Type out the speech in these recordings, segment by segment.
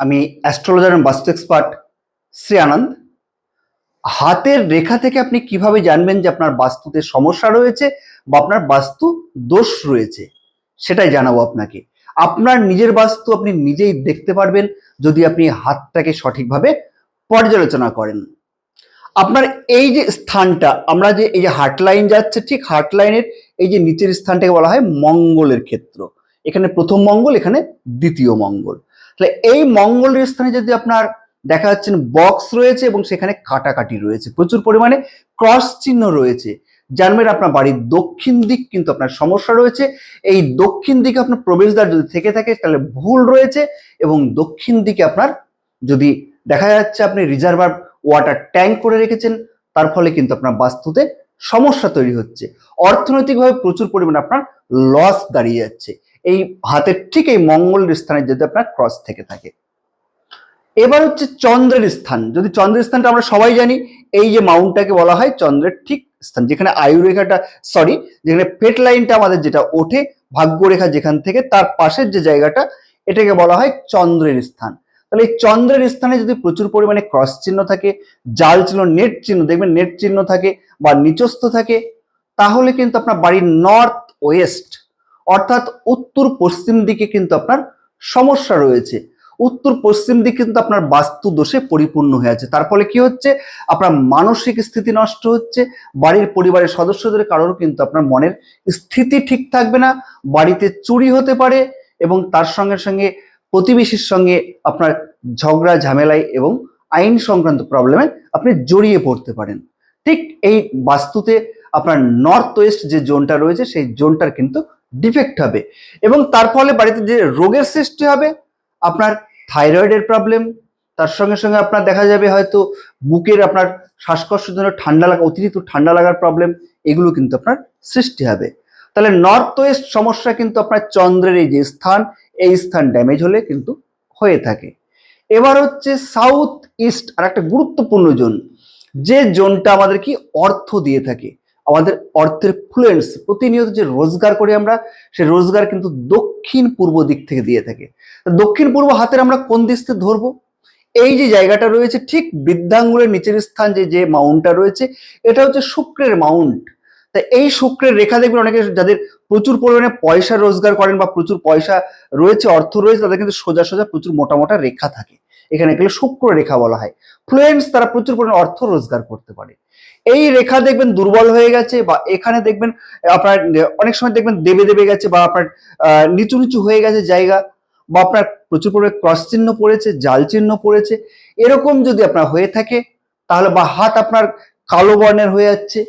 আমি অ্যাস্ট্রোলজার এবং বাস্তু এক্সপার্ট শ্রী আনন্দ। হাতের রেখা থেকে আপনি কীভাবে জানবেন যে আপনার বাস্তুতে সমস্যা রয়েছে বা আপনার বাস্তু দোষ রয়েছে, সেটাই জানাব আপনাকে। আপনার নিজের বাস্তু আপনি নিজেই দেখতে পারবেন যদি আপনি হাতটাকে সঠিকভাবে পর্যালোচনা করেন। আপনার এই যে স্থানটা, আমরা যে এই যে হার্ট লাইন যাচ্ছে, ঠিক হার্ট লাইনের এই যে নিচের স্থানটাকে বলা হয় মঙ্গলের ক্ষেত্র। এখানে প্রথম মঙ্গল, এখানে দ্বিতীয় মঙ্গল। তাহলে এই মঙ্গলের স্থানে যদি আপনার দেখা যাচ্ছে বক্স রয়েছে এবং সেখানে কাটাকাটি রয়েছে, প্রচুর পরিমাণে ক্রস চিহ্ন রয়েছে। জানবেন আপনার বাড়ির দক্ষিণ দিক কিন্তু আপনার সমস্যা রয়েছে। এই দক্ষিণ দিকে আপনার প্রবেশদ্বার যদি থেকে থাকে, তাহলে ভুল রয়েছে এবং দক্ষিণ দিকে আপনার যদি দেখা যাচ্ছে আপনি রিজার্ভার ওয়াটার ট্যাঙ্ক করে রেখেছেন, তার ফলে কিন্তু আপনার বাস্তুতে সমস্যা তৈরি হচ্ছে। অর্থনৈতিকভাবে প্রচুর পরিমাণে আপনার লস দাঁড়িয়ে যাচ্ছে। এই হাতের ঠিক এই মঙ্গলের স্থানে যদি আপনার ক্রস থেকে থাকে। এবার হচ্ছে চন্দ্রের স্থান। যদি চন্দ্রের স্থানটা আমরা সবাই জানি, এই যে মাউন্টটাকে বলা হয় চন্দ্রের ঠিক স্থান, যেখানে আয়ুরেখাটা সরি যেখানে পেট লাইনটা আমাদের যেটা ওঠে, ভাগ্যরেখা যেখান থেকে, তার পাশের যে জায়গাটা, এটাকে বলা হয় চন্দ্রের স্থান। তাহলে এই চন্দ্রের স্থানে যদি প্রচুর পরিমাণে ক্রস চিহ্ন থাকে, জাল চিহ্ন, নেট চিহ্ন, দেখবেন নেট চিহ্ন থাকে বা নিচস্থ থাকে, তাহলে কিন্তু আপনার বাড়ির নর্থ ওয়েস্ট অর্থাৎ উত্তর পশ্চিম দিকে কিন্তু আপনার সমস্যা রয়েছে। উত্তর পশ্চিম দিক কিন্তু আপনার বাস্তু দোষে পরিপূর্ণ হয়ে আছে। তার ফলে কি হচ্ছে? আপনার মানসিক স্থিতি নষ্ট হচ্ছে। বাড়ির পরিবারের সদস্যদের কারোর কিন্তু আপনার মনের স্থিতি ঠিক থাকবে না। বাড়িতে চুরি হতে পারে এবং তার সঙ্গে সঙ্গে প্রতিবেশীর সঙ্গে আপনার ঝগড়া, ঝামেলায় এবং আইন সংক্রান্ত প্রবলেমে আপনি জড়িয়ে পড়তে পারেন। ঠিক এই বাস্তুতে আপনার নর্থ ওয়েস্ট যে জোনটা রয়েছে, সেই জোনটার কিন্তু ডিফেক্ট হবে। এবং তার ফলে বাড়িতে যে রোগের সৃষ্টি হবে, আপনার থাইরয়েডের প্রবলেম তার সঙ্গে সঙ্গে আপনার দেখা যাবে হয়তো বুকের আপনার শ্বাসকষ্টের জন্য ঠান্ডা লাগা, অতিরিক্ত ঠান্ডা লাগার প্রবলেম এগুলো কিন্তু আপনার সৃষ্টি হবে। তাহলে নর্থ ওয়েস্ট সমস্যা কিন্তু আপনার চন্দ্রের এই যে স্থান, এই স্থান ড্যামেজ হলে কিন্তু হয়ে থাকে। এবার হচ্ছে সাউথ ইস্ট আর একটা গুরুত্বপূর্ণ জোন যে জোনটা আমাদের কি অর্থ দিয়ে থাকে? আমাদের অর্থের ফ্লুয়েন্স প্রতিনিয়ত যে রোজগার করি আমরা, সে রোজগার কিন্তু দক্ষিণ পূর্ব দিক থেকে দিয়ে থাকে। দক্ষিণ পূর্ব হাতের আমরা কোন দিক থেকে ধরবো? এই যে জায়গাটা রয়েছে ঠিক বৃদ্ধাঙ্গুলের নিচের স্থান যে যে মাউন্টটা রয়েছে, এটা হচ্ছে শুক্রের মাউন্ট তা এই শুক্রের রেখা দেখবেন অনেকে যাদের প্রচুর পরিমাণে পয়সা রোজগার করেন বা প্রচুর পয়সা রয়েছে, অর্থ রয়েছে, তাদের কিন্তু সোজা সোজা প্রচুর মোটা মোটা রেখা থাকে। এখানে গেলে শুক্র রেখা বলা হয়। ফ্লুয়েন্স তারা প্রচুর পরিমাণে অর্থ রোজগার করতে পারে। এই রেখা দেখবেন দুর্বল হয়ে গেছে বা এখানে দেখবেন, আপনার, অনেক সময় দেখবেন দেবে দেবে গেছে বা আপনার নিচু নিচু হয়ে গেছে জায়গা বা আপনার প্রচুর পরিমাণে ক্রস চিহ্ন পড়েছে, জাল চিহ্ন পড়েছে। এরকম যদি আপনার হয়ে থাকে, তাহলে বা হাত আপনার কালো বর্ণের হয়ে যাচ্ছে,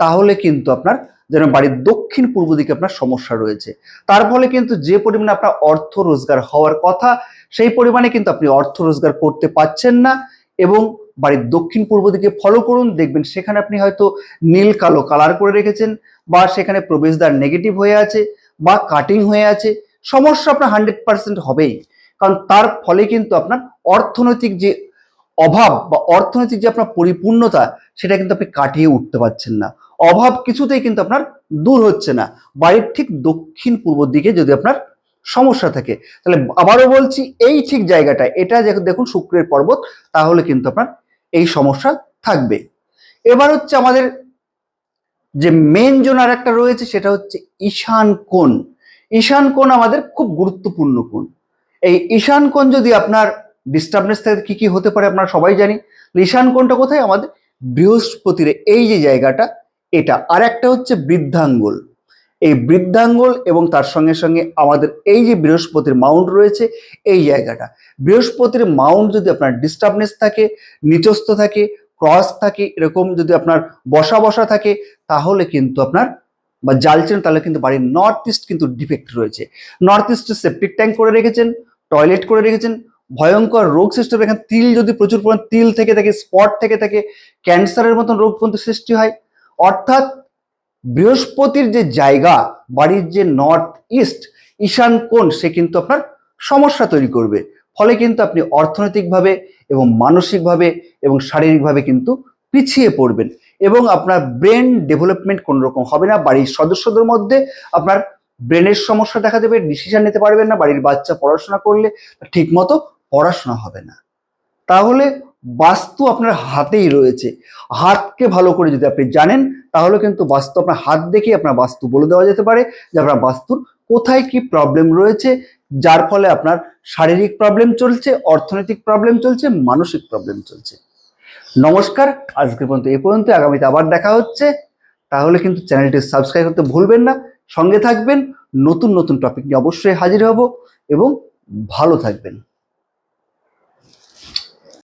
তাহলে কিন্তু আপনার যেন বাড়ির দক্ষিণ পূর্ব দিকে আপনার সমস্যা রয়েছে। তার ফলে কিন্তু যে পরিমাণে আপনার অর্থ রোজগার হওয়ার কথা, সেই পরিমাণে কিন্তু আপনি অর্থ রোজগার করতে পারছেন না এবং বাড়ির দক্ষিণ পূর্ব দিকে ফলো করুন, দেখবেন সেখানে আপনি হয়তো নীল, কালো কালার করে রেখেছেন বা সেখানে প্রবেশদ্বার নেগেটিভ হয়ে আছে বা কাটিং হয়ে আছে, সমস্যা আপনার হান্ড্রেড পার্সেন্ট হবেই। কারণ তার ফলে কিন্তু আপনার অর্থনৈতিক যে অভাব বা অর্থনৈতিক যে আপনার পরিপূর্ণতা, সেটা কিন্তু আপনি কাটিয়ে উঠতে পারছেন না। অভাব কিছুতেই কিন্তু আপনার দূর হচ্ছে না। বাড়ির ঠিক দক্ষিণ পূর্ব দিকে যদি আপনার সমস্যা থাকে। তাহলে আবারও বলছি, এই ঠিক জায়গাটা এটা দেখুন শুক্রের পর্বত, তাহলে কিন্তু আপনার এই সমস্যা থাকবে। এবার হচ্ছে আমাদের যে মেন জোন আর একটা রয়েছে সেটা হচ্ছে ঈশান কোণ। ঈশান কোণ আমাদের খুব গুরুত্বপূর্ণ কোণ। এই ঈশান কোণ যদি আপনার ডিস্টার্বনেস থাকে কি কি হতে পারে আপনারা সবাই জানি। ঈশান কোণটা কোথায়? আমাদের বৃহস্পতির, এই যে জায়গাটা, এটা। আর একটা হচ্ছে বৃদ্ধাঙ্গুল। এই বৃদ্ধাঙ্গল এবং তার সঙ্গে সঙ্গে আমাদের এই যে বৃহস্পতির মাউন্ট রয়েছে, এই জায়গাটা। বৃহস্পতির মাউন্ট যদি আপনার ডিস্টার্বনেস থাকে, নিচস্থ থাকে ক্রস থাকে, এরকম যদি আপনার বসা বসা থাকে, তাহলে কিন্তু আপনার বা জালছেন তাহলে কিন্তু বাড়ির নর্থ ইস্ট কিন্তু ডিফেক্ট রয়েছে। নর্থ ইস্টে সেপ্টিক ট্যাঙ্ক করে রেখেছেন টয়লেট করে রেখেছেন, ভয়ঙ্কর রোগ সৃষ্টি এখানে তিল যদি প্রচুর পরিমাণ তিল থেকে থাকে স্পট থেকে থাকে ক্যান্সারের মতন রোগ পর্যন্ত সৃষ্টি হয়। অর্থাৎ বৃহস্পতির যে জায়গা, বাড়ির যে নর্থ ইস্ট ঈশান কোণ, সে কিন্তু আপনার সমস্যা তৈরি করবে। ফলে কিন্তু আপনি অর্থনৈতিকভাবে এবং মানসিকভাবে এবং শারীরিকভাবে কিন্তু পিছিয়ে পড়বেন এবং আপনার ব্রেন ডেভেলপমেন্ট কোনো রকম হবে না। বাড়ির সদস্যদের মধ্যে আপনার ব্রেনের সমস্যা দেখা দেবে ডিসিশন নিতে পারবেন না, বাড়ির বাচ্চা পড়াশোনা করলে ঠিক মতো পড়াশোনা হবে না। তাহলে বাস্তু আপনার হাতেই রয়েছে। হাতকে ভালো করে যদি আপনি জানেন তাহলে কিন্তু বাস্তু আপনার হাত দেখেই আপনার বাস্তু বলে দেওয়া যেতে পারে যে আপনার বাস্তুর কোথায় কি প্রবলেম রয়েছে, যার ফলে আপনার শারীরিক প্রবলেম চলছে, অর্থনৈতিক প্রবলেম চলছে, মানসিক প্রবলেম চলছে। নমস্কার, আজকে পর্যন্ত এ পর্যন্ত আগামীতে আবার দেখা হচ্ছে। তাহলে কিন্তু চ্যানেলটি সাবস্ক্রাইব করতে ভুলবেন না। সঙ্গে থাকবেন, নতুন নতুন টপিক নিয়ে অবশ্যই হাজির হব এবং ভালো থাকবেন।